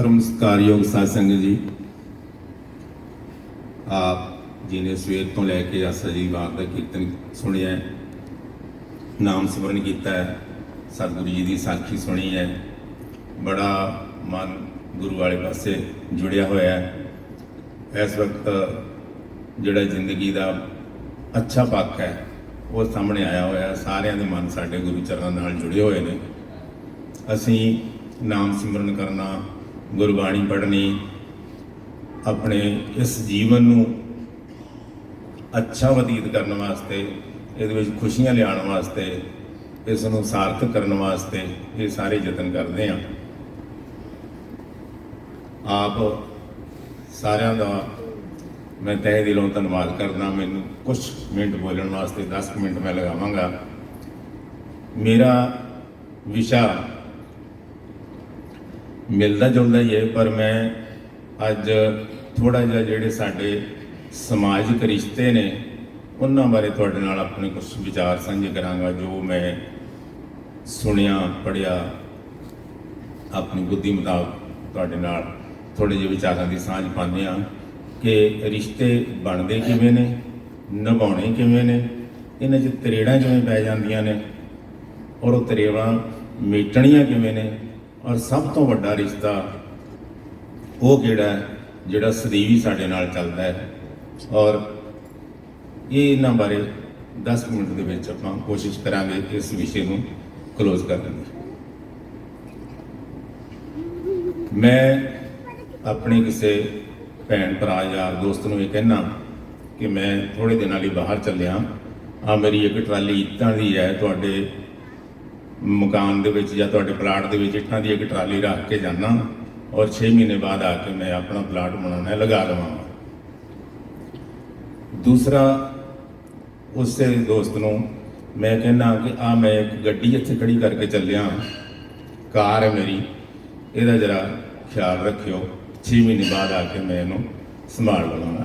ਪਰਮ ਸਤਿਕਾਰਯੋਗ ਸਾਧ ਸੰਗਤ ਜੀ। ਆਪ ਜੀ ਨੇ ਸਵੇਰ ਤੋਂ ਲੈ ਕੇ ਆਸਾ ਜੀ ਵਾਰ ਦਾ ਕੀਰਤਨ ਸੁਣਿਆ ਹੈ, ਨਾਮ ਸਿਮਰਨ ਕੀਤਾ ਹੈ। ਸਤਿਗੁਰੂ ਜੀ ਦੀ ਸਾਖੀ ਸੁਣੀ ਹੈ। ਬੜਾ ਮਨ ਗੁਰੂ ਵਾਲੇ ਪਾਸੇ ਜੁੜਿਆ ਹੋਇਆ ਹੈ। ਇਸ ਵਕਤ ਜਿਹੜਾ ਜ਼ਿੰਦਗੀ ਦਾ ਅੱਛਾ ਪੱਖ ਹੈ ਉਹ ਸਾਹਮਣੇ ਆਇਆ ਹੋਇਆ ਸਾਰਿਆਂ ਦੇ ਮਨ ਸਾਡੇ ਗੁਰੂ ਚਰਨਾਂ ਨਾਲ ਜੁੜੇ ਹੋਏ ਨੇ। ਅਸੀਂ ਨਾਮ ਸਿਮਰਨ ਕਰਨਾ ਗੁਰਬਾਣੀ ਪੜ੍ਹਨੀ, ਆਪਣੇ ਇਸ ਜੀਵਨ ਨੂੰ ਅੱਛਾ ਬਤੀਤ ਕਰਨ ਵਾਸਤੇ, ਇਹਦੇ ਵਿੱਚ ਖੁਸ਼ੀਆਂ ਲਿਆਉਣ ਵਾਸਤੇ, ਇਸ ਨੂੰ ਸਾਰਥਕ ਕਰਨ ਵਾਸਤੇ ਇਹ ਸਾਰੇ ਯਤਨ ਕਰਦੇ ਹਾਂ। ਆਪ ਸਾਰਿਆਂ ਦਾ ਮੈਂ ਤਹਿ ਦਿਲੋਂ ਧੰਨਵਾਦ ਕਰਦਾ। ਮੈਨੂੰ ਕੁਝ ਮਿੰਟ ਬੋਲਣ ਵਾਸਤੇ 10 ਕੁ ਮਿੰਟ ਮੈਂ ਲਗਾਵਾਂਗਾ। ਮੇਰਾ ਵਿਸ਼ਾ ਮਿਲਦਾ ਜੁਲਦਾ ਹੀ ਹੈ, ਪਰ ਮੈਂ ਅੱਜ ਥੋੜਾ ਜਿਹਾ ਜਿਹੜੇ ਸਾਡੇ ਸਮਾਜਿਕ ਰਿਸ਼ਤੇ ਨੇ, ਉਹਨਾਂ ਬਾਰੇ ਤੁਹਾਡੇ ਨਾਲ ਆਪਣੇ ਕੁਝ ਵਿਚਾਰ ਸਾਂਝੇ ਕਰਾਂਗਾ, ਜੋ ਮੈਂ ਸੁਣਿਆ ਪੜਿਆ ਆਪਣੀ ਬੁੱਧੀ ਮੁਤਾਬਕ ਤੁਹਾਡੇ ਨਾਲ ਥੋੜੇ ਜਿਹੇ ਵਿਚਾਰਾਂ ਦੀ ਸਾਂਝ ਪਾਉਂਦੇ ਹਾਂ ਕਿ ਰਿਸ਼ਤੇ ਬਣਦੇ ਕਿਵੇਂ ਨੇ, ਨਿਭਾਉਣੇ ਕਿਵੇਂ ਨੇ, ਇਹਨਾਂ 'ਚ ਤਰੇੜਾਂ ਕਿਵੇਂ ਪੈ ਜਾਂਦੀਆਂ ਨੇ ਔਰ ਉਹ ਤਰੇੜਾਂ ਮੇਟਣੀਆਂ ਕਿਵੇਂ ਨੇ ਔਰ ਸਭ ਤੋਂ ਵੱਡਾ ਰਿਸ਼ਤਾ ਉਹ ਕਿਹੜਾ ਜਿਹੜਾ ਸਦੀਵੀ ਸਾਡੇ ਨਾਲ ਚੱਲਦਾ ਹੈ। ਔਰ ਇਹ ਇਹਨਾਂ ਬਾਰੇ 10 ਮਿੰਟ ਦੇ ਵਿੱਚ ਆਪਾਂ ਕੋਸ਼ਿਸ਼ ਕਰਾਂਗੇ ਇਸ ਵਿਸ਼ੇ ਨੂੰ ਕਲੋਜ਼ ਕਰਨ ਦੀ। ਮੈਂ ਆਪਣੇ ਕਿਸੇ ਭੈਣ ਭਰਾ ਯਾਰ ਦੋਸਤ ਨੂੰ ਇਹ ਕਹਿਣਾ ਕਿ ਮੈਂ ਥੋੜੇ ਦਿਨਾਂ ਲਈ ਬਾਹਰ ਚੱਲਿਆ। ਆ ਮੇਰੀ ਇੱਕ ਟਰਾਲੀ ਇੱਟਾਂ ਦੀ ਹੈ, ਤੁਹਾਡੇ ਮਕਾਨ ਦੇ ਵਿੱਚ ਜਾਂ ਤੁਹਾਡੇ ਪਲਾਟ ਦੇ ਵਿੱਚ ਇੱਟਾਂ ਦੀ ਇੱਕ ਟਰਾਲੀ ਰੱਖ ਕੇ ਜਾਣਾ ਔਰ 6 ਮਹੀਨੇ ਬਾਅਦ ਆ ਕੇ ਮੈਂ ਆਪਣਾ ਪਲਾਟ ਬਣਾਉਣਾ ਲਗਾ ਲਵਾਂਗਾ। ਦੂਸਰਾ, ਉਸੇ ਦੋਸਤ ਨੂੰ ਮੈਂ ਕਹਿੰਦਾ ਕਿ ਆ ਮੈਂ ਇੱਕ ਗੱਡੀ ਇੱਥੇ ਖੜੀ ਕਰਕੇ ਚੱਲਿਆ ਕਾਰ ਹੈ ਮੇਰੀ, ਇਹਦਾ ਜਰਾ ਖਿਆਲ ਰੱਖਿਓ 6 ਮਹੀਨੇ ਬਾਅਦ ਆ ਕੇ ਮੈਂ ਇਹਨੂੰ ਸੰਭਾਲ ਲਵਾਂਗਾ।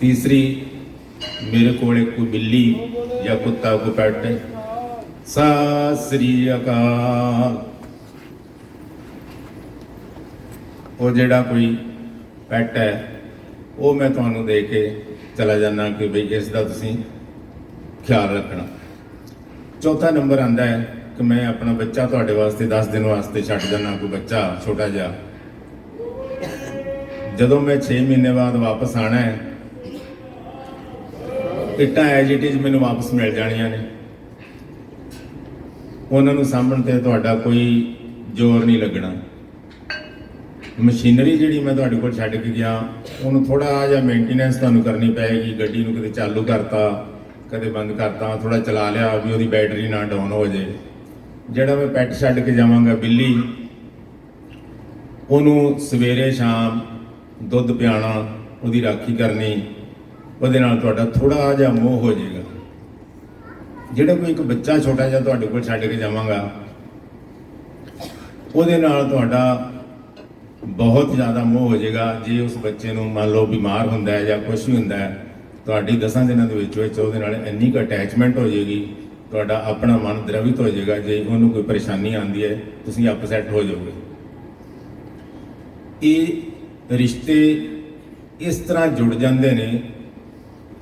ਤੀਸਰੀ ਮੇਰੇ ਕੋਲ ਇੱਕ ਕੋਈ ਬਿੱਲੀ ਜਾਂ ਕੁੱਤਾ, ਕੋਈ ਪੈਟ ਸਤਿ ਸ੍ਰੀ ਅਕਾਲ। ਉਹ ਜਿਹੜਾ ਕੋਈ ਪੈਟ ਹੈ, ਉਹ ਮੈਂ ਤੁਹਾਨੂੰ ਦੇ ਕੇ ਚਲਾ ਜਾਂਦਾ ਕਿ ਬਈ ਇਸ ਦਾ ਤੁਸੀਂ ਖਿਆਲ ਰੱਖਣਾ। ਚੌਥਾ ਨੰਬਰ ਆਂਦਾ ਹੈ ਕਿ ਮੈਂ ਆਪਣਾ ਬੱਚਾ ਤੁਹਾਡੇ ਵਾਸਤੇ 10 ਦਿਨ ਵਾਸਤੇ ਛੱਡ ਜਾਣਾ ਕੋਈ ਬੱਚਾ ਛੋਟਾ ਜਿਹਾ। ਜਦੋਂ ਮੈਂ 6 ਮਹੀਨੇ ਬਾਅਦ ਵਾਪਸ ਆਣਾ ਹੈ ਇੱਟਾਂ ਐਜ ਇਟ ਇਜ਼ ਮੈਨੂੰ ਵਾਪਸ ਮਿਲ ਜਾਣੀਆਂ ਨੇ। ਉਹਨਾਂ ਨੂੰ ਸਾਂਭਣ ਤੇ ਤੁਹਾਡਾ ਕੋਈ ਜ਼ੋਰ ਨਹੀਂ ਲੱਗਣਾ। ਮਸ਼ੀਨਰੀ ਜਿਹੜੀ ਮੈਂ ਤੁਹਾਡੇ ਕੋਲ ਛੱਡ ਕੇ ਗਿਆ, ਉਹਨੂੰ ਥੋੜਾ ਜਿਹਾ ਮੇਨਟੇਨੈਂਸ ਤੁਹਾਨੂੰ ਕਰਨੀ ਪਏਗੀ, ਗੱਡੀ ਨੂੰ ਕਦੇ ਚਾਲੂ ਕਰਤਾ, ਕਦੇ ਬੰਦ ਕਰਤਾ ਥੋੜਾ ਚਲਾ ਲਿਆ ਵੀ ਉਹਦੀ ਬੈਟਰੀ ਨਾ ਡਾਊਨ ਹੋ ਜੇ ਜਿਹੜਾ ਮੈਂ ਪੈਟ ਛੱਡ ਕੇ ਜਾਵਾਂਗਾ ਬਿੱਲੀ, ਉਹਨੂੰ ਸਵੇਰੇ ਸ਼ਾਮ ਦੁੱਧ ਪਿਆਣਾ, ਉਹਦੀ ਰਾਖੀ ਕਰਨੀ ਉਹਦੇ ਨਾਲ ਤੁਹਾਡਾ ਥੋੜਾ ਜਿਹਾ ਮੋਹ ਹੋ ਜਾਏਗਾ। ਜਿਹੜਾ ਕੋਈ ਇੱਕ ਬੱਚਾ ਛੋਟਾ ਜਿਹਾ ਤੁਹਾਡੇ ਕੋਲ ਛੱਡ ਕੇ ਜਾਵਾਂਗਾ, ਉਹਦੇ ਨਾਲ ਤੁਹਾਡਾ ਬਹੁਤ ਜ਼ਿਆਦਾ ਮੋਹ ਹੋ ਜਾਏਗਾ। ਜੇ ਉਸ ਬੱਚੇ ਨੂੰ ਮੰਨ ਲਓ ਬਿਮਾਰ ਹੁੰਦਾ ਹੈ ਜਾਂ ਕੁਝ ਵੀ ਹੁੰਦਾ ਹੈ, ਤੁਹਾਡੀ ਦਸਾਂ ਦਿਨਾਂ ਦੇ ਵਿੱਚ ਵਿੱਚ ਉਹਦੇ ਨਾਲ ਇੰਨੀ ਕੁ ਅਟੈਚਮੈਂਟ ਹੋ ਜਾਏਗੀ, ਤੁਹਾਡਾ ਆਪਣਾ ਮਨ ਦਰਵਿਤ ਹੋ ਜਾਏਗਾ। ਜੇ ਉਹਨੂੰ ਕੋਈ ਪਰੇਸ਼ਾਨੀ ਆਉਂਦੀ ਹੈ, ਤੁਸੀਂ ਅਪਸੈਟ ਹੋ ਜਾਓਗੇ। ਇਹ ਰਿਸ਼ਤੇ ਇਸ ਤਰ੍ਹਾਂ ਜੁੜ ਜਾਂਦੇ ਨੇ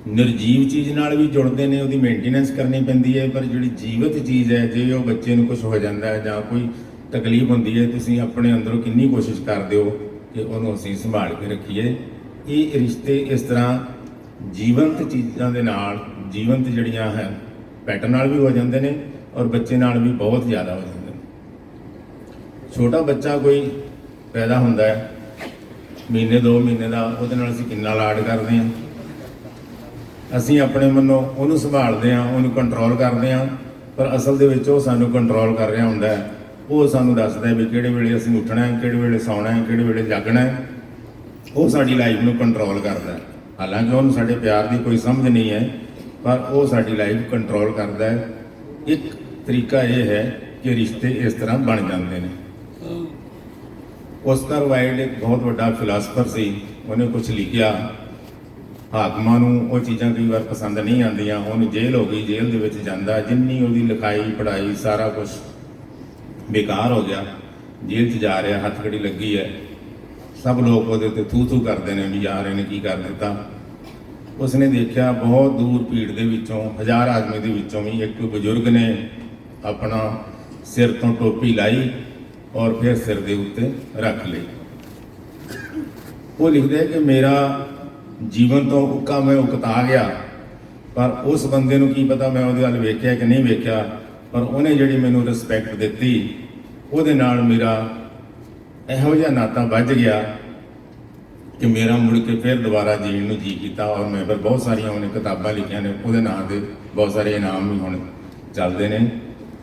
ਨਿਰਜੀਵ ਚੀਜ਼ ਨਾਲ ਵੀ ਜੁੜਦੇ ਨੇ, ਉਹਦੀ ਮੇਨਟੇਨੈਂਸ ਕਰਨੀ ਪੈਂਦੀ ਹੈ, ਪਰ ਜਿਹੜੀ ਜੀਵਤ ਚੀਜ਼ ਹੈ, ਜੇ ਉਹ ਬੱਚੇ ਨੂੰ ਕੁਝ ਹੋ ਜਾਂਦਾ ਹੈ ਜਾਂ ਕੋਈ ਤਕਲੀਫ ਹੁੰਦੀ ਹੈ, ਤੁਸੀਂ ਆਪਣੇ ਅੰਦਰੋਂ ਕਿੰਨੀ ਕੋਸ਼ਿਸ਼ ਕਰਦੇ ਹੋ ਕਿ ਉਹਨੂੰ ਅਸੀਂ ਸੰਭਾਲ ਕੇ ਰੱਖੀਏ? ਇਹ ਰਿਸ਼ਤੇ ਇਸ ਤਰ੍ਹਾਂ ਜੀਵੰਤ ਚੀਜ਼ਾਂ ਦੇ ਨਾਲ, ਜੀਵੰਤ ਜਿਹੜੀਆਂ ਹੈ ਪੈਟ ਨਾਲ ਵੀ ਹੋ ਜਾਂਦੇ ਨੇ ਔਰ ਬੱਚੇ ਨਾਲ ਵੀ ਬਹੁਤ ਜ਼ਿਆਦਾ ਹੋ ਜਾਂਦੇ ਨੇ। ਛੋਟਾ ਬੱਚਾ ਕੋਈ ਪੈਦਾ ਹੁੰਦਾ ਹੈ, ਮਹੀਨੇ ਦੋ ਮਹੀਨੇ ਦਾ, ਉਹਦੇ ਨਾਲ ਅਸੀਂ ਕਿੰਨਾ ਲਾਡ ਕਰਦੇ ਹਾਂ? ਅਸੀਂ ਆਪਣੇ ਮਨੋਂ ਉਹਨੂੰ ਸੰਭਾਲਦੇ ਹਾਂ ਉਹਨੂੰ ਕੰਟਰੋਲ ਕਰਦੇ ਹਾਂ ਪਰ ਅਸਲ ਦੇ ਵਿੱਚ ਉਹ ਸਾਨੂੰ ਕੰਟਰੋਲ ਕਰ ਰਿਹਾ ਹੁੰਦਾ ਹੈ। ਉਹ ਸਾਨੂੰ ਦੱਸਦਾ ਹੈ ਵੀ ਕਿਹੜੇ ਵੇਲੇ ਅਸੀਂ ਉੱਠਣਾ ਹੈ ਕਿਹੜੇ ਵੇਲੇ ਸੌਣਾ ਹੈ ਕਿਹੜੇ ਵੇਲੇ ਜਾਗਣਾ ਹੈ। ਉਹ ਸਾਡੀ ਲਾਈਫ ਨੂੰ ਕੰਟਰੋਲ ਕਰਦਾ ਹੈ। ਹਾਲਾਂਕਿ ਉਹਨੂੰ ਸਾਡੇ ਪਿਆਰ ਦੀ ਕੋਈ ਸਮਝ ਨਹੀਂ ਹੈ ਪਰ ਉਹ ਸਾਡੀ ਲਾਈਫ ਕੰਟਰੋਲ ਕਰਦਾ ਹੈ। ਇੱਕ ਤਰੀਕਾ ਇਹ ਹੈ ਕਿ ਰਿਸ਼ਤੇ ਇਸ ਤਰ੍ਹਾਂ ਬਣ ਜਾਂਦੇ ਨੇ। ਓਸਕਰ ਵਾਈਲਡ ਇੱਕ ਬਹੁਤ ਵੱਡਾ ਫਿਲਾਸਫਰ ਸੀ ਉਹਨੇ ਕੁਝ ਲਿਖਿਆ। ਹਾਕਮਾਂ ਨੂੰ ਉਹ ਚੀਜ਼ਾਂ ਕਈ ਵਾਰ ਪਸੰਦ ਨਹੀਂ ਆਉਂਦੀਆਂ ਉਹਨੂੰ ਜੇਲ੍ਹ ਹੋ ਗਈ, ਜੇਲ੍ਹ ਦੇ ਵਿੱਚ ਜਾਂਦਾ, ਜਿੰਨੀ ਉਹਦੀ ਲਿਖਾਈ, ਪੜ੍ਹਾਈ ਸਾਰਾ ਕੁਝ ਬੇਕਾਰ ਹੋ ਗਿਆ, ਜੇਲ੍ਹ 'ਚ ਜਾ ਰਿਹਾ, ਹੱਥ ਕੜੀ ਲੱਗੀ ਹੈ। ਸਭ ਲੋਕ ਉਹਦੇ ਤੇ ਥੂ ਥੂ ਕਰਦੇ ਨੇ ਵੀ ਯਾਰ ਇਹਨੇ ਕੀ ਕਰ ਦਿੱਤਾ। ਉਸਨੇ ਦੇਖਿਆ ਬਹੁਤ ਦੂਰ ਭੀੜ ਦੇ ਵਿੱਚੋਂ, ਹਜ਼ਾਰ ਆਦਮੀ ਦੇ ਵਿੱਚੋਂ ਵੀ ਇੱਕ ਬਜ਼ੁਰਗ ਨੇ ਆਪਣਾ ਸਿਰ ਤੋਂ ਟੋਪੀ ਲਾਈ ਔਰ ਫਿਰ ਸਿਰ ਦੇ ਉੱਤੇ ਰੱਖ ਲਈ। ਉਹ ਲਿਖਦੇ ਕਿ ਮੇਰਾ ਜੀਵਨ ਤੋਂ ਉੱਕਾ ਮੈਂ ਉਕਤਾ ਗਿਆ। ਪਰ ਉਸ ਬੰਦੇ ਨੂੰ ਕੀ ਪਤਾ ਮੈਂ ਉਹਦੇ ਵੱਲ ਵੇਖਿਆ ਕਿ ਨਹੀਂ ਵੇਖਿਆ, ਪਰ ਉਹਨੇ ਜਿਹੜੀ ਮੈਨੂੰ ਰਿਸਪੈਕਟ ਦਿੱਤੀ, ਉਹਦੇ ਨਾਲ ਮੇਰਾ ਇਹੋ ਜਿਹਾ ਨਾਤਾ ਵੱਜ ਗਿਆ ਕਿ ਮੇਰਾ ਮੁੜ ਕੇ ਫਿਰ ਦੁਬਾਰਾ ਜੀਣ ਨੂੰ ਜੀ ਕੀਤਾ ਔਰ ਮੈਂ ਫਿਰ ਬਹੁਤ ਸਾਰੀਆਂ ਉਹਨੇ ਕਿਤਾਬਾਂ ਲਿਖੀਆਂ ਨੇ, ਉਹਦੇ ਨਾਂ ਦੇ ਬਹੁਤ ਸਾਰੇ ਇਨਾਮ ਵੀ ਹੁਣ ਚੱਲਦੇ ਨੇ।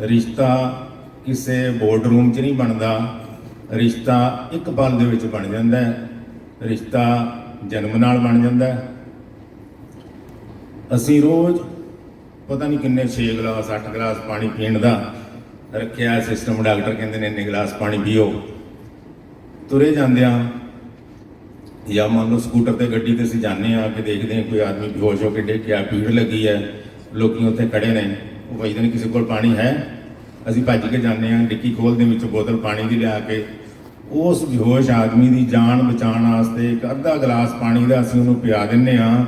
ਰਿਸ਼ਤਾ ਕਿਸੇ ਬੋਰਡ ਰੂਮ 'ਚ ਨਹੀਂ ਬਣਦਾ, ਰਿਸ਼ਤਾ ਇੱਕ ਪਲ ਦੇ ਵਿੱਚ ਬਣ ਜਾਂਦਾ ਹੈ। ਰਿਸ਼ਤਾ ਜਨਮ ਨਾਲ ਬਣ ਜਾਂਦਾ ਹੈ। ਅਸੀਂ ਰੋਜ਼ ਪਤਾ ਨਹੀਂ ਕਿੰਨੇ 6 ਗਲਾਸ 8 ਗਲਾਸ ਪਾਣੀ ਪੀਣ ਦਾ ਰੱਖਿਆ ਸਿਸਟਮ ਡਾਕਟਰ ਕਹਿੰਦੇ ਨੇ ਇੰਨੇ ਗਲਾਸ ਪਾਣੀ ਪੀਓ। ਤੁਰੇ ਜਾਂਦੇ ਜਾਂਦਿਆਂ ਜਾਂ ਮੰਨ ਲਓ ਸਕੂਟਰ ਤੇ ਗੱਡੀ ਤੇ ਅਸੀਂ ਜਾਂਦੇ ਆ ਕਿ ਦੇਖਦੇ ਹਾਂ ਕੋਈ ਆਦਮੀ ਬੇਹੋਸ਼ ਹੋ ਕੇ ਡਿੱਗ ਗਿਆ, ਭੀੜ ਲੱਗੀ ਹੈ, ਲੋਕੀ ਉੱਥੇ ਖੜੇ ਨੇ। ਉਹ ਪੁੱਛਦੇ ਨੇ ਕਿਸੇ ਕੋਲ ਪਾਣੀ ਹੈ? ਅਸੀਂ ਭੱਜ ਕੇ ਜਾਂਦੇ ਆ ਡਿੱਕੀ ਖੋਲਦੇ ਵਿੱਚ ਬੋਤਲ ਪਾਣੀ ਦੀ ਲਿਆ ਕੇ ਉਸ ਬੇਹੋਸ਼ ਆਦਮੀ ਦੀ ਜਾਨ ਬਚਾਉਣ ਵਾਸਤੇ ਇੱਕ ਅੱਧਾ ਗਲਾਸ ਪਾਣੀ ਦਾ ਅਸੀਂ ਉਹਨੂੰ ਪਿਆ ਦਿੰਨੇ ਆ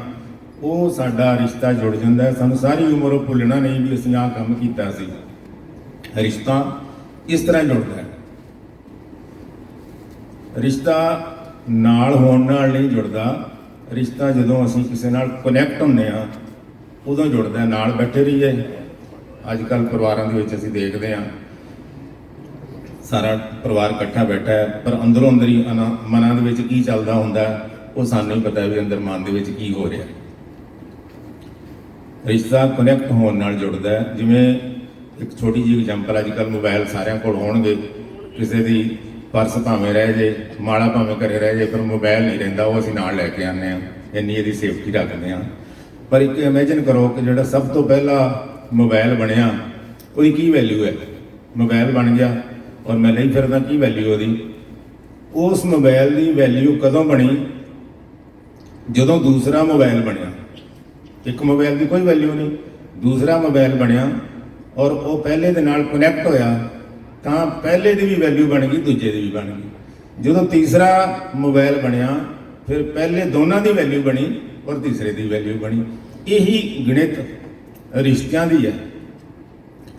ਉਹ ਸਾਡਾ ਰਿਸ਼ਤਾ ਜੁੜ ਜਾਂਦਾ ਸਾਨੂੰ ਸਾਰੀ ਉਮਰ ਉਹ ਭੁੱਲਣਾ ਨਹੀਂ ਵੀ ਅਸੀਂ ਆਹ ਕੰਮ ਕੀਤਾ ਸੀ। ਰਿਸ਼ਤਾ ਇਸ ਤਰ੍ਹਾਂ ਜੁੜਦਾ ਹੈ। ਰਿਸ਼ਤਾ ਨਾਲ ਹੋਣ ਨਾਲ ਨਹੀਂ ਜੁੜਦਾ। ਰਿਸ਼ਤਾ ਜਦੋਂ ਅਸੀਂ ਕਿਸੇ ਨਾਲ ਕਨੈਕਟ ਹੁੰਨੇ ਆ ਉਦੋਂ ਜੁੜਦਾ ਨਾਲ ਬੈਠੇ ਰਹੀਏ। ਅੱਜ ਕੱਲ ਪਰਿਵਾਰਾਂ ਦੇ ਵਿੱਚ ਅਸੀਂ ਦੇਖਦੇ ਆ ਸਾਰਾ ਪਰਿਵਾਰ ਇਕੱਠਾ ਬੈਠਾ ਹੈ, ਪਰ ਅੰਦਰੋਂ ਅੰਦਰ ਹੀ ਅਨਾ- ਮਨਾਂ ਦੇ ਵਿੱਚ ਕੀ ਚੱਲਦਾ ਹੁੰਦਾ, ਉਹ ਸਾਨੂੰ ਹੀ ਪਤਾ ਵੀ ਅੰਦਰ ਮਨ ਦੇ ਵਿੱਚ ਕੀ ਹੋ ਰਿਹਾ। ਰਿਸ਼ਤਾ ਕਨੈਕਟ ਹੋਣ ਨਾਲ ਜੁੜਦਾ ਹੈ। ਜਿਵੇਂ ਇੱਕ ਛੋਟੀ ਜਿਹੀ ਐਗਜ਼ਾਮਪਲ ਅੱਜ ਕੱਲ ਮੋਬਾਈਲ ਸਾਰਿਆਂ ਕੋਲ ਹੋਣਗੇ। ਕਿਸੇ ਦੀ ਪਰਸ ਭਾਵੇਂ ਰਹਿ ਜੇ, ਮਾਲਾ ਭਾਵੇਂ ਘਰੇ ਰਹਿ ਜੇ, ਪਰ ਮੋਬਾਈਲ ਨਹੀਂ ਰਹਿੰਦਾ, ਉਹ ਅਸੀਂ ਨਾਲ ਲੈ ਕੇ ਆਉਂਦੇ ਆ ਇੰਨੀ ਇਹਦੀ ਸੇਫਟੀ ਰੱਖਦੇ ਆ ਪਰ ਇੱਕ ਇਮੇਜਿਨ ਕਰੋ ਕਿ ਜਿਹੜਾ ਸਭ ਤੋਂ ਪਹਿਲਾ ਮੋਬਾਈਲ ਬਣਿਆ, ਉਹਦੀ ਕੀ ਵੈਲਿਊ ਹੈ? ਮੋਬਾਈਲ ਬਣ ਗਿਆ। ਔਰ ਮੈਂ ਨਹੀਂ ਫਿਰਦਾ ਕੀ ਵੈਲਿਊ ਉਹਦੀ। ਉਸ ਮੋਬਾਈਲ ਦੀ ਵੈਲਿਊ ਕਦੋਂ ਬਣੀ? ਜਦੋਂ ਦੂਸਰਾ ਮੋਬਾਈਲ ਬਣਿਆ। ਇੱਕ ਮੋਬਾਈਲ ਦੀ ਕੋਈ ਵੈਲਿਊ ਨਹੀਂ। ਦੂਸਰਾ ਮੋਬਾਈਲ ਬਣਿਆ ਔਰ ਉਹ ਪਹਿਲੇ ਦੇ ਨਾਲ ਕਨੈਕਟ ਹੋਇਆ, ਤਾਂ ਪਹਿਲੇ ਦੀ ਵੀ ਵੈਲਿਊ ਬਣ ਗਈ, ਦੂਜੇ ਦੀ ਵੀ ਬਣ ਗਈ। ਜਦੋਂ ਤੀਸਰਾ ਮੋਬਾਈਲ ਬਣਿਆ, ਫਿਰ ਪਹਿਲੇ ਦੋਨਾਂ ਦੀ ਵੈਲਿਊ ਬਣੀ ਔਰ ਤੀਸਰੇ ਦੀ ਵੈਲਿਊ ਬਣੀ। ਇਹੀ ਗਣਿਤ ਰਿਸ਼ਤਿਆਂ ਦੀ ਹੈ।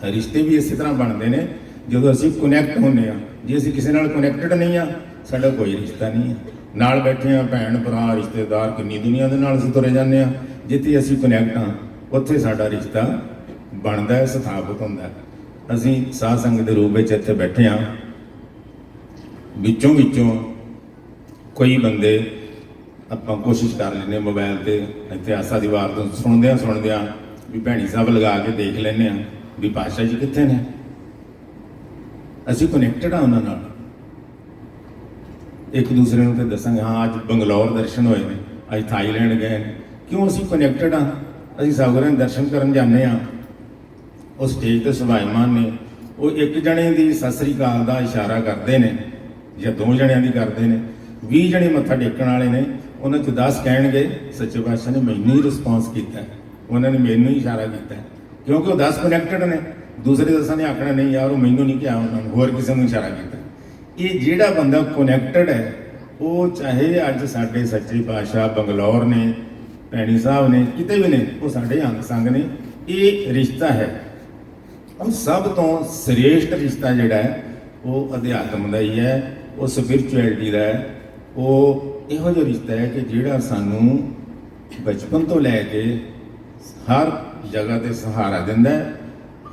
ਰਿਸ਼ਤੇ ਵੀ ਇਸੇ ਤਰ੍ਹਾਂ ਬਣਦੇ ਨੇ। ਜਦੋਂ ਅਸੀਂ ਕਨੈਕਟ ਹੁੰਨੇ ਆ ਜੇ ਅਸੀਂ ਕਿਸੇ ਨਾਲ ਕਨੈਕਟਡ ਨਹੀਂ ਆ ਸਾਡਾ ਕੋਈ ਰਿਸ਼ਤਾ ਨਹੀਂ ਹੈ। ਨਾਲ ਬੈਠੇ ਆ ਭੈਣ, ਭਰਾ, ਰਿਸ਼ਤੇਦਾਰ, ਕਿੰਨੀ ਦੁਨੀਆ ਦੇ ਨਾਲ ਅਸੀਂ ਤੁਰੇ ਜਾਂਦੇ ਆ ਜਿੱਥੇ ਅਸੀਂ ਕਨੈਕਟ ਆ ਉੱਥੇ ਸਾਡਾ ਰਿਸ਼ਤਾ ਬਣਦਾ ਹੈ, ਸਥਾਪਿਤ ਹੁੰਦਾ ਹੈ। ਅਸੀਂ ਸਾਧ ਸੰਗਤ ਦੇ ਰੂਪ ਵਿੱਚ ਇੱਥੇ ਬੈਠੇ ਆ ਵਿੱਚੋਂ ਵਿੱਚੋਂ ਕੋਈ ਬੰਦੇ ਆਪਾਂ ਕੋਸ਼ਿਸ਼ ਕਰ ਲੈਨੇ ਮੋਬਾਈਲ ਤੇ, ਇੱਥੇ ਆਸਾ ਦੀ ਵਾਰ ਤੋਂ ਸੁਣਦੇ ਆ ਸੁਣਦੇ ਆ ਵੀ ਭੈਣੀ ਸਾਹਿਬ ਲਗਾ ਕੇ ਦੇਖ ਲੈਨੇ ਆ ਵੀ ਪਾਸ਼ਾ ਜੀ ਕਿੱਥੇ ਨੇ? ਅਸੀਂ ਕਨੈਕਟਡ ਆ ਉਹਨਾਂ ਨਾਲ। ਇੱਕ ਦੂਸਰੇ ਨੂੰ ਤੇ ਦੱਸਾਂਗੇ, ਹਾਂ, ਅੱਜ ਬੰਗਲੌਰ ਦਰਸ਼ਨ ਹੋਏ ਨੇ, ਅੱਜ ਥਾਈਲੈਂਡ ਗਏ ਨੇ। ਕਿਉਂ ਅਸੀਂ ਕਨੈਕਟਡ ਆ? ਅਸੀਂ ਸਾਗਰਾਂ ਦਰਸ਼ਨ ਕਰਨ ਜਾਂਦੇ ਆ। ਉਹ ਸਟੇਜ ਤੇ ਸੁਭਾਇਮਾਨ ਨੇ। ਉਹ ਇੱਕ ਜਣੇ ਦੀ ਸਤਿ ਸ੍ਰੀ ਅਕਾਲ ਦਾ ਇਸ਼ਾਰਾ ਕਰਦੇ ਨੇ, ਜਾਂ ਦੋ ਜਣਿਆਂ ਦੀ ਕਰਦੇ ਨੇ। 20 ਜਣੇ ਮੱਥਾ ਟੇਕਣ ਵਾਲੇ ਨੇ। ਉਹਨਾਂ ਚ 10 ਕਹਿਣਗੇ, ਸੱਚੇ ਪਾਤਸ਼ਾਹ ਨੇ ਮੈਨੂੰ ਹੀ ਰਿਸਪੌਂਸ ਕੀਤਾ ਉਹਨਾਂ ਨੇ ਮੈਨੂੰ ਹੀ ਇਸ਼ਾਰਾ ਕੀਤਾ ਕਿਉਂਕਿ ਉਹ 10 ਕਨੈਕਟਡ ਨੇ। ਦੂਸਰੇ ਦਸਾਂ ਨੇ ਆਖਣਾ, ਨਹੀਂ ਯਾਰ, ਉਹ ਮੈਨੂੰ ਨਹੀਂ ਕਿਹਾ ਉਹਨਾਂ ਨੂੰ, ਹੋਰ ਕਿਸੇ ਨੂੰ ਇਸ਼ਾਰਾ ਕੀਤਾ। ਇਹ ਜਿਹੜਾ ਬੰਦਾ ਕਨੈਕਟਡ ਹੈ, ਉਹ ਚਾਹੇ ਅੱਜ ਸਾਡੇ ਸੱਚੇ ਪਾਤਸ਼ਾਹ ਬੰਗਲੌਰ ਨੇ ਭੈਣੀ ਸਾਹਿਬ ਨੇ, ਕਿਤੇ ਵੀ ਨੇ, ਉਹ ਸਾਡੇ ਅੰਗ ਸੰਗ ਨੇ, ਇਹ ਰਿਸ਼ਤਾ ਹੈ। ਉਹ ਸਭ ਤੋਂ ਸ੍ਰੇਸ਼ਟ ਰਿਸ਼ਤਾ ਜਿਹੜਾ ਹੈ, ਉਹ ਅਧਿਆਤਮ ਦਾ ਹੀ ਹੈ, ਉਹ ਸਪਿਰਚੁਅਲਿਟੀ ਦਾ ਹੈ। ਉਹ ਇਹੋ ਜਿਹਾ ਰਿਸ਼ਤਾ ਹੈ ਕਿ ਜਿਹੜਾ ਸਾਨੂੰ ਬਚਪਨ ਤੋਂ ਲੈ ਕੇ ਹਰ ਜਗ੍ਹਾ ਤੇ ਸਹਾਰਾ ਦਿੰਦਾ ਹੈ।